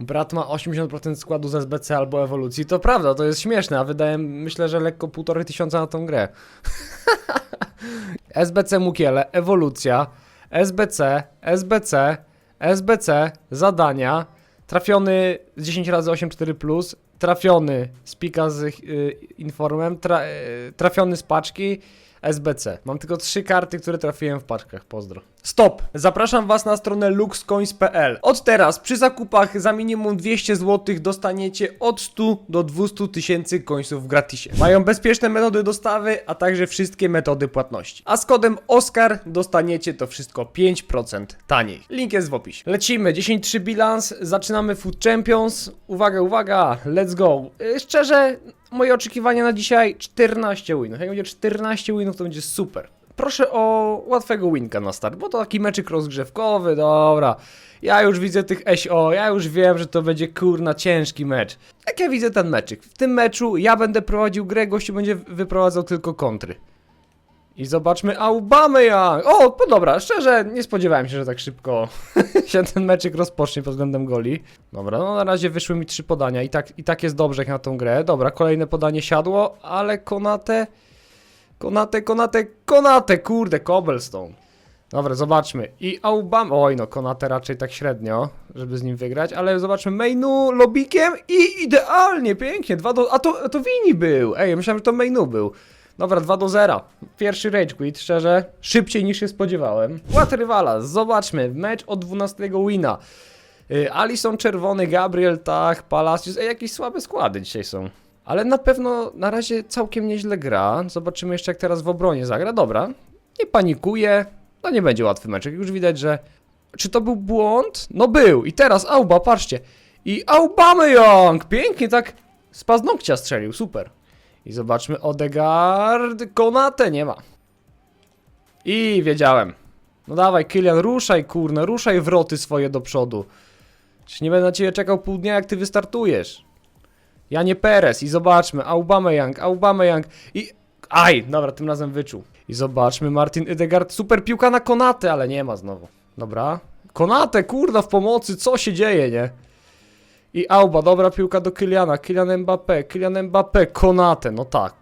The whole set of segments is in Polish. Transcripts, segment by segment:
brat ma 80% składu z SBC albo ewolucji. To prawda, to jest śmieszne, a wydałem myślę, że lekko półtorej tysiąca na tą grę. SBC Mukiele, ewolucja, SBC, SBC, SBC, zadania, trafiony z 10 razy 8-4+, trafiony z pika z y, informem, tra, y, trafiony z paczki, SBC. Mam tylko trzy karty, które trafiłem w paczkach. Pozdro. Stop! Zapraszam Was na stronę luxcoins.pl. Od teraz przy zakupach za minimum 200 zł dostaniecie od 100 do 200 tysięcy końców w gratisie. Mają bezpieczne metody dostawy, a także wszystkie metody płatności. A z kodem OSCAR dostaniecie to wszystko 5% taniej. Link jest w opisie. Lecimy, 10-3 bilans, zaczynamy Food Champions. Uwaga, uwaga, let's go. Yy, Szczerze, moje oczekiwania na dzisiaj 14 winów. Jak będzie 14 winów, to będzie super. Proszę o łatwego winka na start, bo to taki meczyk rozgrzewkowy, dobra. Ja już widzę tych SO, ja już wiem, że to będzie kurna ciężki mecz. Jak ja widzę ten meczyk? W tym meczu ja będę prowadził grę, gościu będzie wyprowadzał tylko kontry. I zobaczmy Aubameyang. O, no dobra, szczerze nie spodziewałem się, że tak szybko się ten meczyk rozpocznie pod względem goli. Dobra, no na razie wyszły mi trzy podania i tak, i tak jest dobrze jak na tą grę. Dobra, kolejne podanie siadło, ale Konate... Konate, Konate, Konate, kurde, Cobblestone. Dobra, zobaczmy. I Aubam... Oj no, Konate raczej tak średnio, żeby z nim wygrać, ale zobaczmy Mainu lobikiem i idealnie, pięknie, 2 do... A to, to Wini był! Ej, myślałem, że to Mainu był. Dobra, 2 do 0. Pierwszy rage quit, szczerze, szybciej niż się spodziewałem. Ład rywala, zobaczmy, mecz od 12 wina. Y, Alison czerwony, Gabriel tak, Palacios, ej, jakieś słabe składy dzisiaj są. Ale na pewno na razie całkiem nieźle gra. Zobaczymy jeszcze jak teraz w obronie zagra. Dobra, nie panikuje. No nie będzie łatwy meczek. Już widać, że... Czy to był błąd? No był. I teraz Auba, patrzcie. I Aubameyang! Pięknie tak z paznokcia strzelił. Super. I zobaczmy Odegaard. Konate nie ma. I wiedziałem. No dawaj, Kylian, ruszaj, kurna, ruszaj wroty swoje do przodu. Czy nie będę na ciebie czekał pół dnia, jak ty wystartujesz. Ja nie Perez i zobaczmy, Aubameyang, Aubameyang i... Aj, dobra, tym razem wyczuł. I zobaczmy, Martin Edegard, super piłka na Konate, ale nie ma znowu. Dobra. Konate, kurda, w pomocy, co się dzieje, nie? I Auba, dobra piłka do Kyliana, Kylian Mbappé, Kylian Mbappé, Konate, no tak.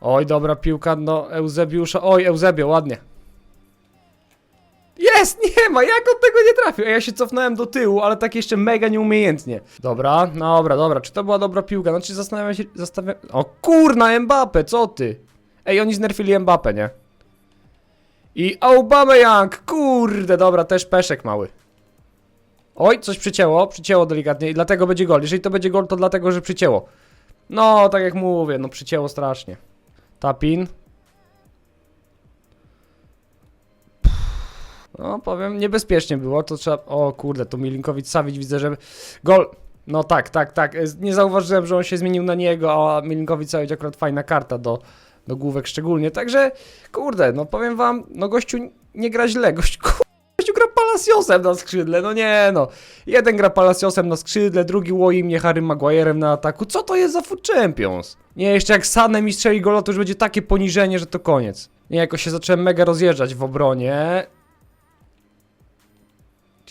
Oj, dobra piłka do Eusebiusza, oj, Eusebio, ładnie. Jest, nie ma, jak on tego nie trafił? Ej, Ja się cofnąłem do tyłu, ale tak jeszcze mega nieumiejętnie. Dobra, dobra, dobra, czy to była dobra piłka? Znaczy zastanawiam się, zastanawiam... O kurna, Mbappe, co ty? Ej, oni znerfili Mbappe, nie? I Aubameyang, kurde, dobra, też peszek mały. Oj, coś przycięło, przycięło delikatnie i dlatego będzie gol. Jeżeli to będzie gol, to dlatego, że przycięło. No, tak jak mówię, no przycięło strasznie. Tapin. No, powiem, niebezpiecznie było, to trzeba... O kurde, to Milinkowicz Savic widzę, że... Gol! No tak, tak, tak. E, Nie zauważyłem, że on się zmienił na niego, a Milinkowicz Savic akurat fajna karta do, do główek szczególnie. Także, kurde, no powiem wam, no gościu nie gra źle, gościu, gościu gra Palaciosem na skrzydle, no nie no. Jeden gra Palaciosem na skrzydle, drugi łoi mnie Harry Maguire'em na ataku. Co to jest za Food Champions? Nie, jeszcze jak Sanem i strzeli gola, to już będzie takie poniżenie, że to koniec. Nie, jako się zacząłem mega rozjeżdżać w obronie.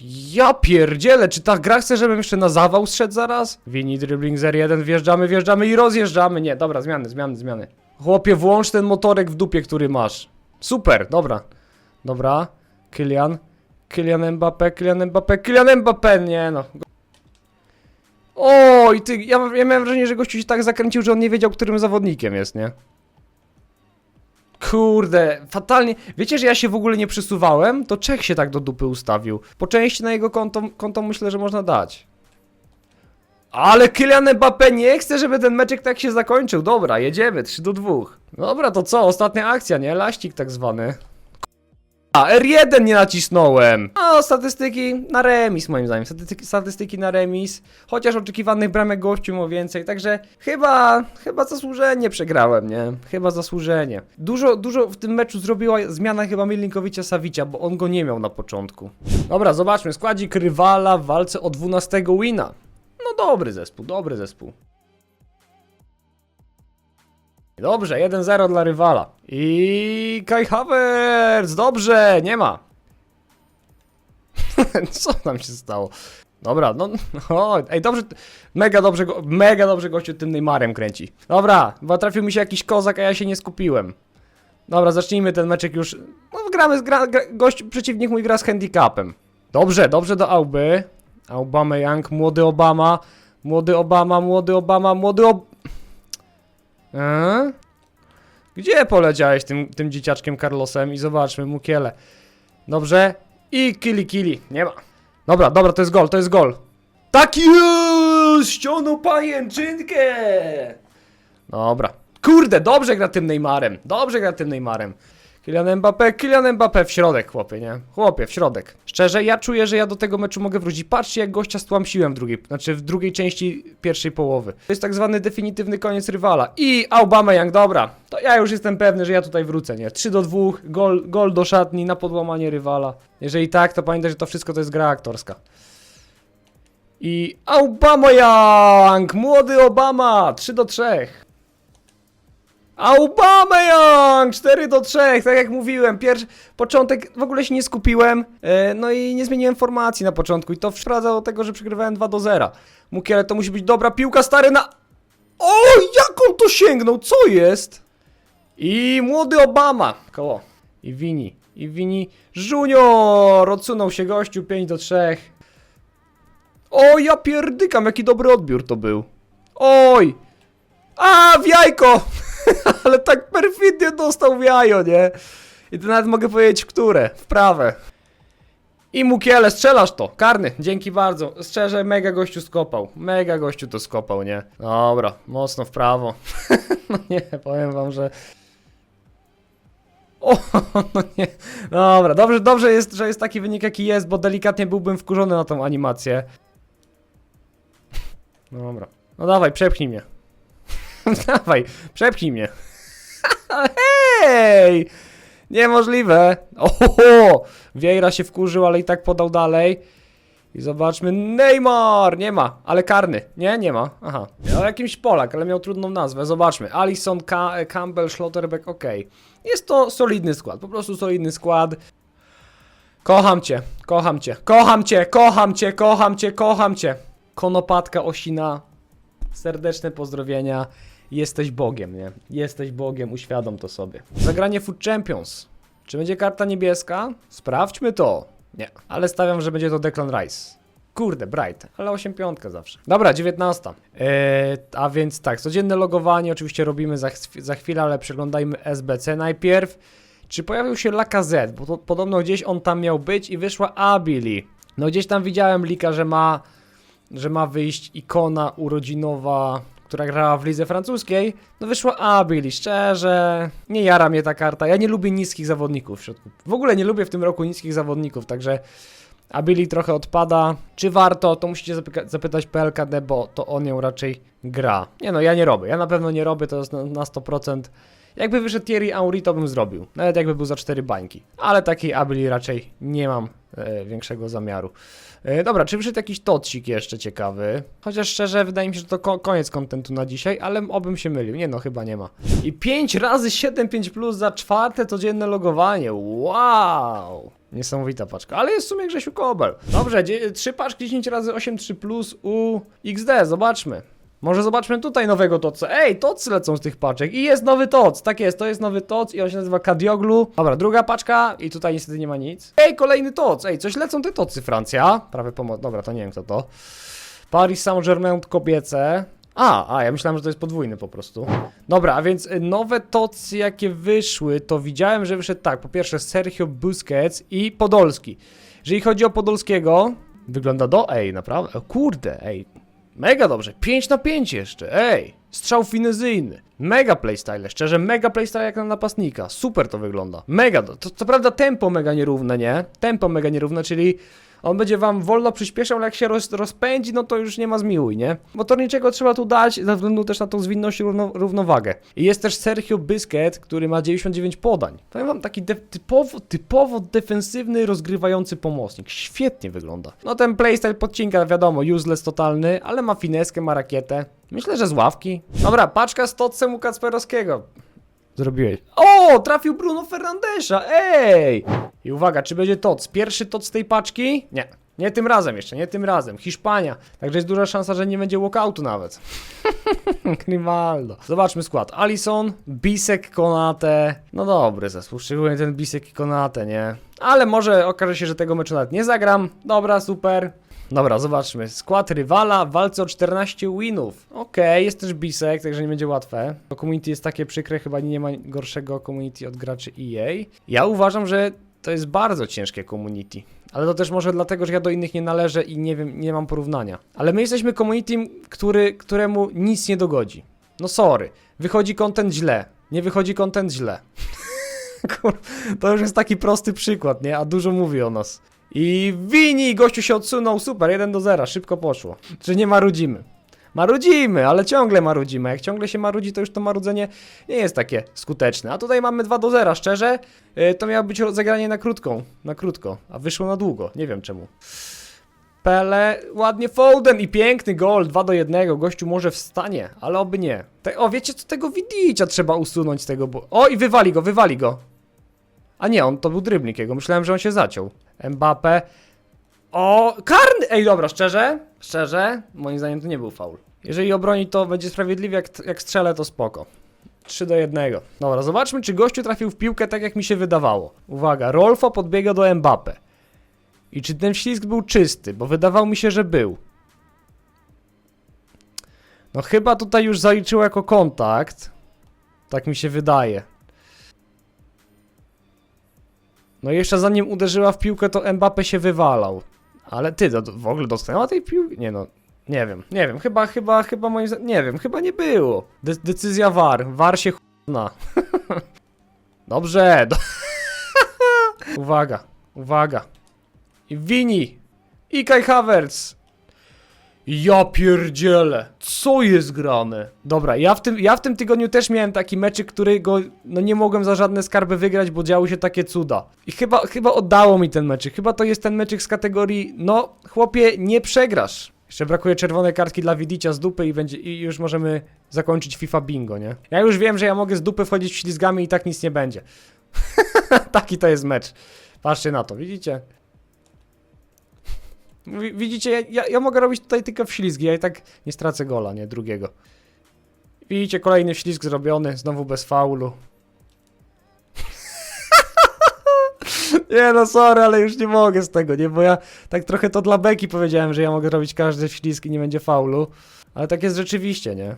Ja pierdzielę, czy ta gra chce, żebym jeszcze na zawał zszedł zaraz? Wini dribbling 0-1, wjeżdżamy, wjeżdżamy i rozjeżdżamy. Nie, dobra, zmiany, zmiany, zmiany. Chłopie, włącz ten motorek w dupie, który masz. Super, dobra. Dobra, Kylian. Kylian Mbappé, Kylian Mbappé, Kylian Mbappé, nie no. Oj, ty, ja, ja miałem wrażenie, że gościu się tak zakręcił, że on nie wiedział, którym zawodnikiem jest, nie? Kurde, fatalnie. Wiecie, że ja się w ogóle nie przesuwałem? To Czech się tak do dupy ustawił. Po części na jego konto, konto myślę, że można dać. Ale Kylian Mbappé nie chce, żeby ten meczek tak się zakończył. Dobra, jedziemy, 3 do 2. Dobra, to co? Ostatnia akcja, nie? Laścik tak zwany. A, R1 nie nacisnąłem. A, statystyki na remis moim zdaniem. Statystyki, statystyki na remis. Chociaż oczekiwanych bramek gościu ma więcej, także chyba, chyba zasłużenie przegrałem, nie? Chyba zasłużenie. Dużo, dużo w tym meczu zrobiła zmiana chyba Milinkowicza Savicia, bo on go nie miał na początku. Dobra, zobaczmy. Składzik rywala w walce o 12 wina. No dobry zespół, dobry zespół. Dobrze, 1-0 dla rywala. I Kai Havertz, dobrze, nie ma. Co tam się stało? Dobra, no, o, ej, dobrze, mega dobrze, mega dobrze gościu tym Neymarem kręci. Dobra, bo trafił mi się jakiś kozak, a ja się nie skupiłem. Dobra, zacznijmy ten meczek już, no gramy, z gra, gra, gość, przeciwnik mój gra z handicapem. Dobrze, dobrze do Auby. Aubame Young, młody Obama, młody Obama, młody Obama, młody Ob... Gdzie poleciałeś tym, tym dzieciaczkiem Carlosem? I zobaczmy, Mukiele. Dobrze. I kili kili. Nie ma. Dobra, dobra, to jest gol, to jest gol. Tak jest! Ściągnął pajęczynkę! Dobra. Kurde, dobrze gra tym Neymarem. Dobrze gra tym Neymarem. Kylian Mbappé, Kylian Mbappé w środek, chłopie, nie? Chłopie, w środek. Szczerze, ja czuję, że ja do tego meczu mogę wrócić. Patrzcie, jak gościa stłamsiłem w drugiej, znaczy w drugiej części pierwszej połowy. To jest tak zwany definitywny koniec rywala. I Aubameyang, dobra. To ja już jestem pewny, że ja tutaj wrócę, nie? 3 do 2, gol, gol do szatni na podłamanie rywala. Jeżeli tak, to pamiętaj, że to wszystko to jest gra aktorska. I Aubameyang, młody Obama, 3 do 3. Aubameyang! 4 do 3, tak jak mówiłem. Pierwszy początek w ogóle się nie skupiłem. e, no i nie zmieniłem formacji na początku. I to sprawdza do tego, że przegrywałem 2 do 0. Mukiele to musi być dobra piłka, stary na. O, jak on to sięgnął? Co jest? I młody Obama. Koło. I Wini. I Wini. Junior! Odsunął się gościu 5 do 3. O, ja pierdykam, jaki dobry odbiór to był. Oj! A, w jajko! Ale tak perfidnie dostał w jajo, nie? I to nawet mogę powiedzieć, które? W prawe. I Mukiele, strzelasz to. Karny, dzięki bardzo. Szczerze, mega gościu skopał. Mega gościu to skopał, nie? Dobra, mocno w prawo. no nie, powiem wam, że... O, no nie. Dobra, dobrze, dobrze jest, że jest taki wynik, jaki jest, bo delikatnie byłbym wkurzony na tą animację. Dobra. No dawaj, przepchnij mnie. Dawaj, przepchnij mnie. Hej! Niemożliwe. Oho! Wiejra się wkurzył, ale i tak podał dalej. I zobaczmy. Neymar! Nie ma, ale karny. Nie, nie ma. Aha. Miał jakiś Polak, ale miał trudną nazwę. Zobaczmy. Alison, Ka Campbell, Schlotterbeck, ok. Jest to solidny skład, po prostu solidny skład. Kocham cię, kocham cię, kocham cię, kocham cię, kocham cię, kocham cię. Konopatka Osina, serdeczne pozdrowienia. Jesteś Bogiem, nie? Jesteś Bogiem, uświadom to sobie. Zagranie Food Champions. Czy będzie karta niebieska? Sprawdźmy to. Nie, ale stawiam, że będzie to Declan Rice. Kurde, Bright, ale 8 piątka zawsze. Dobra, 19. Eee, a więc tak, codzienne logowanie oczywiście robimy za, za chwilę, ale przeglądajmy SBC najpierw. Czy pojawił się Lacazette? Bo to, podobno gdzieś on tam miał być i wyszła Abili. No gdzieś tam widziałem lika, że ma że ma wyjść ikona urodzinowa, która grała w lidze francuskiej, no wyszła Abili, szczerze, nie jara mnie ta karta, ja nie lubię niskich zawodników w środku, w ogóle nie lubię w tym roku niskich zawodników, także Abili trochę odpada, czy warto, to musicie zapytać PLKD, bo to on ją raczej gra. Nie no, ja nie robię, ja na pewno nie robię, to jest na 100%. Jakby wyszedł Thierry Henry, to bym zrobił. Nawet jakby był za 4 bańki. Ale takiej Abili raczej nie mam e, większego zamiaru. E, dobra, czy wyszedł jakiś tocik jeszcze ciekawy? Chociaż szczerze, wydaje mi się, że to ko koniec kontentu na dzisiaj, ale obym się mylił. Nie no, chyba nie ma. I 5 razy 7,5 plus za czwarte codzienne logowanie. Wow! Niesamowita paczka, ale jest w sumie Grzesiu Kobel. Dobrze, 3 paczki 10 razy 8,3 plus u XD, zobaczmy. Może zobaczmy tutaj nowego toca. Ej, tocy lecą z tych paczek. I jest nowy toc. Tak jest, to jest nowy toc i on się nazywa Kadioglu. Dobra, druga paczka i tutaj niestety nie ma nic. Ej, kolejny toc. Ej, coś lecą te tocy, Francja. Prawie pomoc. Dobra, to nie wiem kto to. Paris Saint-Germain kobiece. A, a, ja myślałem, że to jest podwójny po prostu. Dobra, a więc y, nowe tocy, jakie wyszły, to widziałem, że wyszedł tak. Po pierwsze Sergio Busquets i Podolski. Jeżeli chodzi o Podolskiego, wygląda do... Ej, naprawdę? Kurde, ej, Mega dobrze, 5 na 5 jeszcze, ej! Strzał finezyjny. Mega playstyle, szczerze, mega playstyle jak na napastnika. Super to wygląda. Mega, to co prawda tempo mega nierówne, nie? Tempo mega nierówne, czyli on będzie wam wolno przyspieszał, ale jak się roz, rozpędzi, no to już nie ma zmiłuj, nie? Motorniczego trzeba tu dać, ze względu też na tą zwinność i równo, równowagę. I jest też Sergio Busquets, który ma 99 podań. Powiem wam, taki typowo, typowo defensywny, rozgrywający pomocnik. Świetnie wygląda. No ten playstyle podcinka, wiadomo, useless totalny, ale ma fineskę, ma rakietę. Myślę, że z ławki. Dobra, paczka z Totsem u Kacperowskiego. Zrobiłeś. O, trafił Bruno Fernandesza, ej! I uwaga, czy będzie TOC? Pierwszy TOC z tej paczki? Nie. Nie tym razem jeszcze, nie tym razem. Hiszpania. Także jest duża szansa, że nie będzie walkoutu nawet. Grimaldo. Zobaczmy skład. Alison, Bisek, Konate. No dobry zespół, szczególnie ten Bisek i Konate, nie? Ale może okaże się, że tego meczu nawet nie zagram. Dobra, super. Dobra, zobaczmy. Skład rywala w walce o 14 winów. Okej, jest też Bisek, także nie będzie łatwe. To community jest takie przykre, chyba nie ma gorszego community od graczy EA. Ja uważam, że to jest bardzo ciężkie community. Ale to też może dlatego, że ja do innych nie należę i nie wiem, nie mam porównania. Ale my jesteśmy community, który, któremu nic nie dogodzi. No sorry, wychodzi content źle, nie wychodzi content źle. To już jest taki prosty przykład, nie? A dużo mówi o nas. I Wini, gościu się odsunął, super, 1 do 0, szybko poszło. Czy nie marudzimy? Marudzimy, ale ciągle marudzimy. Jak ciągle się marudzi, to już to marudzenie nie jest takie skuteczne. A tutaj mamy 2 do 0, szczerze, yy, to miało być zagranie na krótką, na krótko, a wyszło na długo, nie wiem czemu. Pele, ładnie Foden i piękny gol, 2 do 1, gościu może wstanie, ale oby nie. Te, o, wiecie co, tego Widicia trzeba usunąć z tego, bo... O, i wywali go, wywali go. A nie, on to był drybnik jego, myślałem, że on się zaciął. Mbappe. O, karny! Ej, dobra, szczerze, szczerze, moim zdaniem to nie był faul. Jeżeli obroni to będzie sprawiedliwie, jak, jak strzelę, to spoko. 3 do 1. Dobra, zobaczmy, czy gościu trafił w piłkę tak, jak mi się wydawało. Uwaga, Rolfo podbiega do Mbappe. I czy ten ślizg był czysty, bo wydawało mi się, że był. No chyba tutaj już zaliczyło jako kontakt. Tak mi się wydaje. No jeszcze zanim uderzyła w piłkę, to Mbappe się wywalał. Ale ty, to w ogóle dotknęła tej piłki? Nie no, nie wiem, nie wiem, chyba, chyba, chyba moim zdaniem, nie wiem, chyba nie było. De decyzja VAR, VAR się ch**na. Dobrze, do... uwaga, uwaga. I Wini, i Kai Havertz. Ja pierdzielę, co jest grane? Dobra, ja w, tym, ja w tym tygodniu też miałem taki meczyk, którego no nie mogłem za żadne skarby wygrać, bo działy się takie cuda. I chyba, chyba oddało mi ten meczyk, chyba to jest ten meczyk z kategorii, no chłopie, nie przegrasz. Jeszcze brakuje czerwonej kartki dla Widicia z dupy i, będzie, i już możemy zakończyć FIFA bingo, nie? Ja już wiem, że ja mogę z dupy wchodzić w ślizgami i tak nic nie będzie. Taki to jest mecz. Patrzcie na to, widzicie? Wi- Widzicie, ja, ja, mogę robić tutaj tylko w ślizgi, ja i tak nie stracę gola, nie? Drugiego. Widzicie, kolejny ślizg zrobiony, znowu bez faulu. nie no, sorry, ale już nie mogę z tego, nie? Bo ja tak trochę to dla beki powiedziałem, że ja mogę robić każdy ślizg i nie będzie faulu. Ale tak jest rzeczywiście, nie?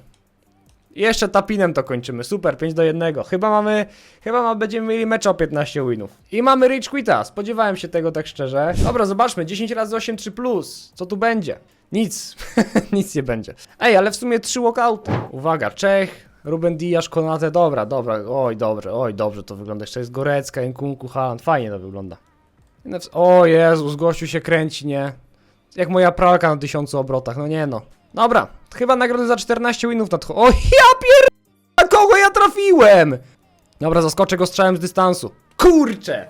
Jeszcze tapinem to kończymy. Super, 5 do 1. Chyba mamy, chyba ma, będziemy mieli mecz o 15 winów. I mamy Rage Quita. Spodziewałem się tego tak szczerze. Dobra, zobaczmy. 10 razy 8 3 plus. Co tu będzie? Nic. Nic nie będzie. Ej, ale w sumie 3 walkouty. Uwaga, Czech, Ruben Diasz, Konate. Dobra, dobra. Oj, dobrze, oj, dobrze to wygląda. Jeszcze jest Gorecka, Nkunku, Haaland. Fajnie to wygląda. W- O Jezus, gościu się kręci, nie? Jak moja pralka na tysiącu obrotach, no nie no. Dobra, chyba nagrody za 14 winów nadchodzą. O ja pier... Na kogo ja trafiłem? Dobra, zaskoczę go strzałem z dystansu. Kurczę!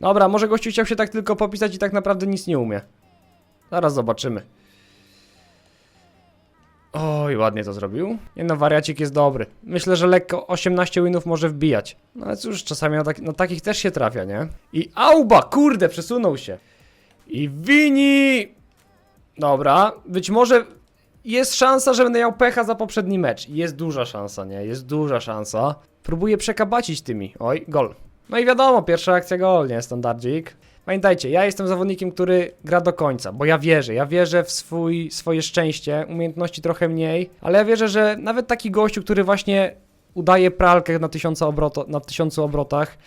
Dobra, może gościu chciał się tak tylko popisać i tak naprawdę nic nie umie. Zaraz zobaczymy. Oj, ładnie to zrobił. Nie no, wariacik jest dobry. Myślę, że lekko 18 winów może wbijać. No ale cóż, czasami na, tak, na takich też się trafia, nie? I Auba, kurde, przesunął się. I Wini... Dobra, być może jest szansa, że będę miał pecha za poprzedni mecz. Jest duża szansa, nie? Jest duża szansa. Próbuję przekabacić tymi. Oj, gol. No i wiadomo, pierwsza akcja gol, nie? Standardzik. Pamiętajcie, ja jestem zawodnikiem, który gra do końca, bo ja wierzę, ja wierzę w swój, swoje szczęście, umiejętności trochę mniej, ale ja wierzę, że nawet taki gościu, który właśnie udaje pralkę na, tysiąca obroto, na tysiącu obrotach,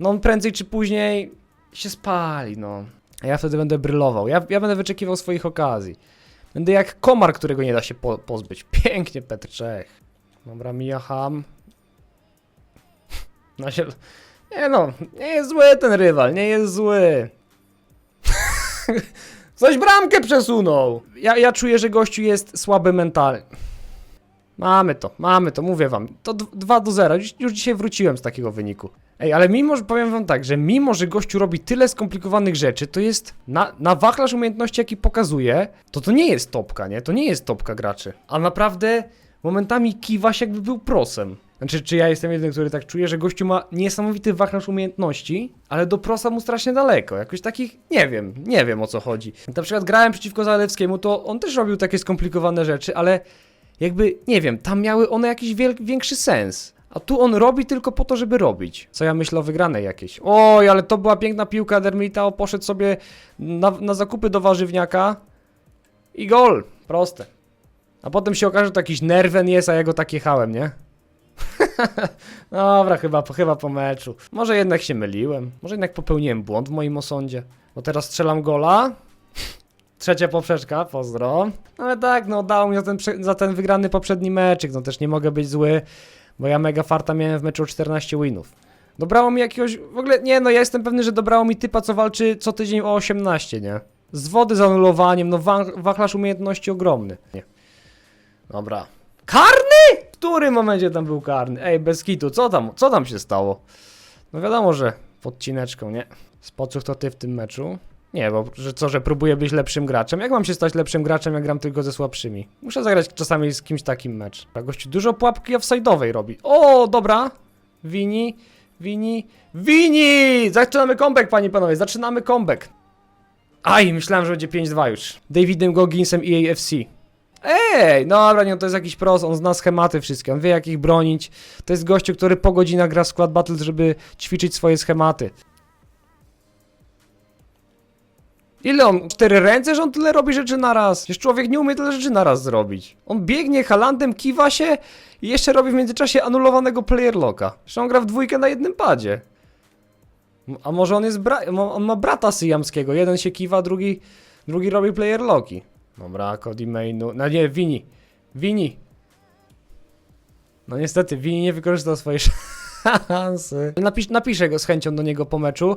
no on prędzej czy później się spali, no. A ja wtedy będę brylował, ja, ja będę wyczekiwał swoich okazji. Będę jak komar, którego nie da się po, pozbyć. Pięknie, Petr Czech. Dobra, Mija Ham. No się... Nie no, nie jest zły ten rywal, nie jest zły. Coś bramkę przesunął. Ja, ja czuję, że gościu jest słaby mentalnie. Mamy to, mamy to, mówię wam. To 2 do 0. Już, już dzisiaj wróciłem z takiego wyniku. Ej, ale mimo, że powiem wam tak, że mimo, że gościu robi tyle skomplikowanych rzeczy, to jest na, na wachlarz umiejętności, jaki pokazuje, to to nie jest topka, nie? To nie jest topka graczy. A naprawdę momentami kiwa się jakby był prosem. Znaczy, czy ja jestem jedyny, który tak czuje, że gościu ma niesamowity wachlarz umiejętności, ale do prosa mu strasznie daleko. Jakoś takich, nie wiem, nie wiem o co chodzi. Na przykład grałem przeciwko Zalewskiemu, to on też robił takie skomplikowane rzeczy, ale jakby, nie wiem, tam miały one jakiś większy sens. A tu on robi tylko po to, żeby robić. Co ja myślę o wygranej jakiejś. Oj, ale to była piękna piłka Dermita, poszedł sobie na, na zakupy do warzywniaka i gol. Proste. A potem się okaże, że to jakiś nerwen jest, a ja go tak jechałem, nie? Dobra, chyba, chyba po meczu. Może jednak się myliłem. Może jednak popełniłem błąd w moim osądzie. Bo teraz strzelam gola. Trzecia poprzeczka, pozdro. Ale tak, no dało mi za ten, za ten wygrany poprzedni meczyk. No też nie mogę być zły, bo ja mega farta miałem w meczu o 14 winów. Dobrało mi jakiegoś. W ogóle nie, no ja jestem pewny, że dobrało mi typa, co walczy co tydzień o 18, nie? Z wody z anulowaniem, no wa- wachlarz umiejętności ogromny. Nie. Dobra. Karny? W którym momencie tam był karny? Ej, bez kitu, co tam, co tam się stało? No wiadomo, że podcineczką, nie? Spocuch to ty w tym meczu? Nie, bo że co, że próbuję być lepszym graczem? Jak mam się stać lepszym graczem, jak gram tylko ze słabszymi? Muszę zagrać czasami z kimś takim mecz. A gościu dużo pułapki offside'owej robi. O, dobra. Wini, wini, wini! Zaczynamy comeback, panie panowie, zaczynamy comeback. Aj, myślałem, że będzie 5-2 już. Davidem Gogginsem i AFC. Ej, dobra, nie, to jest jakiś pros, on zna schematy wszystkie, on wie jak ich bronić. To jest gościu, który po godzinach gra w Squad Battles, żeby ćwiczyć swoje schematy. Ile on? Cztery ręce, że on tyle robi rzeczy na raz? Przecież człowiek nie umie tyle rzeczy na raz zrobić. On biegnie halandem, kiwa się i jeszcze robi w międzyczasie anulowanego player locka. On gra w dwójkę na jednym padzie. A może on jest bra... on ma brata syjamskiego. Jeden się kiwa, drugi, drugi robi player locki. Dobra, Cody Mainu. No nie, Wini. Wini. No niestety, Wini nie wykorzystał swojej szansy. Napisz, napiszę go z chęcią do niego po meczu,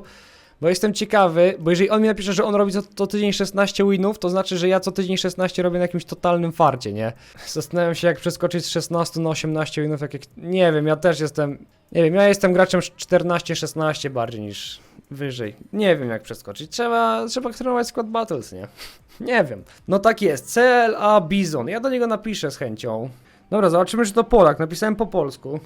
bo jestem ciekawy, bo jeżeli on mi napisze, że on robi co, co tydzień 16 winów, to znaczy, że ja co tydzień 16 robię na jakimś totalnym farcie, nie? Zastanawiam się, jak przeskoczyć z 16 na 18 winów, jak, jak... Nie wiem, ja też jestem... Nie wiem, ja jestem graczem 14-16 bardziej niż wyżej. Nie wiem, jak przeskoczyć. Trzeba, trzeba trenować Squad Battles, nie? Nie wiem. No tak jest. CLA Bizon. Ja do niego napiszę z chęcią. Dobra, zobaczymy, czy to Polak. Napisałem po polsku.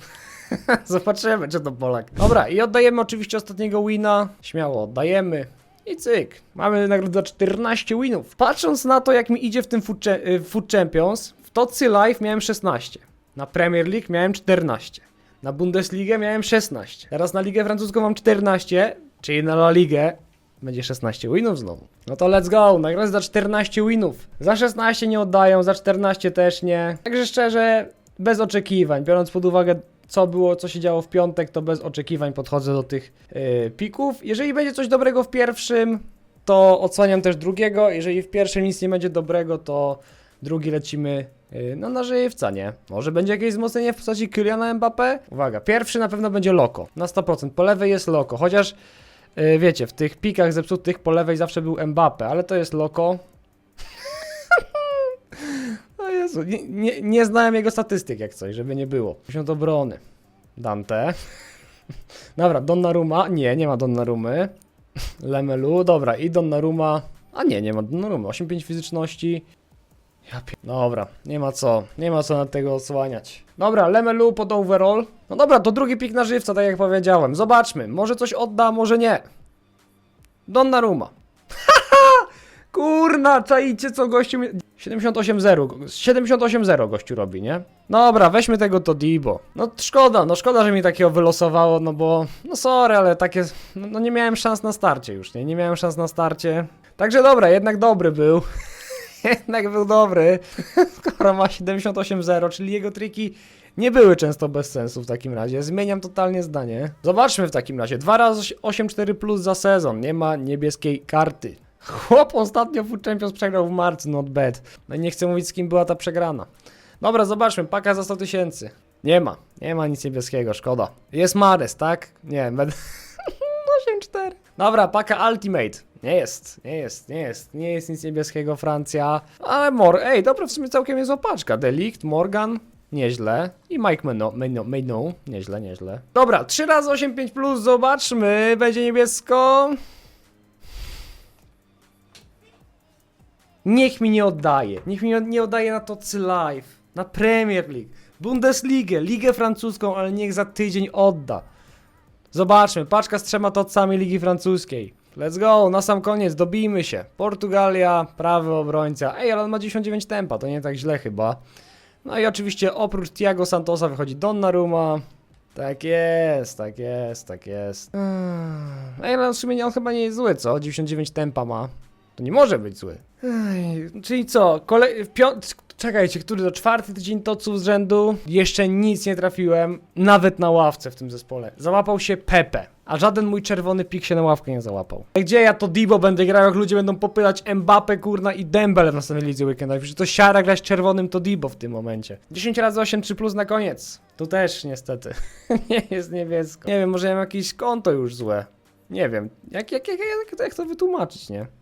Zobaczymy, czy to Polak. Dobra, i oddajemy oczywiście ostatniego wina. Śmiało, oddajemy. I cyk. Mamy nagrodę za 14 winów. Patrząc na to, jak mi idzie w tym Food, Cha- y, Food Champions, w Tocy Live miałem 16. Na Premier League miałem 14. Na Bundesligę miałem 16. Teraz na Ligę Francuską mam 14, czyli na La Ligę będzie 16 winów znowu. No to let's go, nagrodę za 14 winów. Za 16 nie oddają, za 14 też nie. Także szczerze, bez oczekiwań, biorąc pod uwagę co było, co się działo w piątek, to bez oczekiwań podchodzę do tych yy, pików. Jeżeli będzie coś dobrego w pierwszym, to odsłaniam też drugiego. Jeżeli w pierwszym nic nie będzie dobrego, to drugi lecimy yy, no na żywca, nie? Może będzie jakieś wzmocnienie w postaci Kyliana Mbappé? Uwaga, pierwszy na pewno będzie Loko, na 100%. Po lewej jest Loko, chociaż yy, wiecie, w tych pikach zepsutych po lewej zawsze był Mbappé, ale to jest Loko. Jezu, nie, nie, nie znałem jego statystyk jak coś, żeby nie było. 50 obrony. Dante. Dobra, Donnarumma. Nie, nie ma Donnarumy. Lemelu, dobra, i Donnarumma. A nie, nie ma Donnarumy. 8-5 fizyczności. Ja pie... Dobra, nie ma co. Nie ma co na tego odsłaniać. Dobra, Lemelu pod overall. No dobra, to drugi pik na żywca, tak jak powiedziałem. Zobaczmy. Może coś odda, może nie. Donnarumma. Kurna, czaicie co gościu mi... 78-0, 78-0 gościu robi, nie? Dobra, weźmy tego Todibo. No szkoda, no szkoda, że mi takiego wylosowało, no bo... No sorry, ale takie... No, no nie miałem szans na starcie już, nie? Nie miałem szans na starcie. Także dobra, jednak dobry był. jednak był dobry. Skoro ma 78-0, czyli jego triki nie były często bez sensu w takim razie. Zmieniam totalnie zdanie. Zobaczmy w takim razie. 2 razy 8-4 plus za sezon. Nie ma niebieskiej karty. Chłop ostatnio Food Champions przegrał w marcu, not bad. No i nie chcę mówić z kim była ta przegrana. Dobra, zobaczmy, paka za 100 tysięcy. Nie ma, nie ma nic niebieskiego, szkoda. Jest Mares, tak? Nie, med... 8-4. Dobra, paka Ultimate. Nie jest, nie jest, nie jest, nie jest nic niebieskiego, Francja. Ale Mor, ej, dobra, w sumie całkiem jest opaczka. Delict, Morgan, nieźle. I Mike Meno, Meno, Meno, nieźle, nieźle. Dobra, 3 razy 8-5 plus, zobaczmy, będzie niebiesko. Niech mi nie oddaje. Niech mi nie oddaje na Tocy Live. Na Premier League. Bundesligę, ligę francuską, ale niech za tydzień odda. Zobaczmy, paczka z trzema tocami Ligi Francuskiej. Let's go, na sam koniec, dobijmy się. Portugalia, prawy obrońca. Ej, ale on ma 99 tempa, to nie tak źle chyba. No i oczywiście oprócz Thiago Santosa wychodzi Donnarumma. Tak jest, tak jest, tak jest. Ej, ale w sumie nie- on chyba nie jest zły, co? 99 tempa ma. To nie może być zły. Ej, czyli co? Czekajcie, który to czwarty tydzień toców z rzędu? Jeszcze nic nie trafiłem, nawet na ławce w tym zespole. Załapał się Pepe, a żaden mój czerwony pik się na ławkę nie załapał. Gdzie ja to Dibo będę grał, jak ludzie będą popylać Mbappe, kurna i Dembele w następnej lidze weekendowej? Przecież to siara grać czerwonym to Dibo w tym momencie. 10 razy 8 3 plus na koniec. Tu też niestety. nie jest niebiesko. Nie wiem, może ja mam jakieś konto już złe. Nie wiem, jak, jak, jak, jak, jak to wytłumaczyć, nie?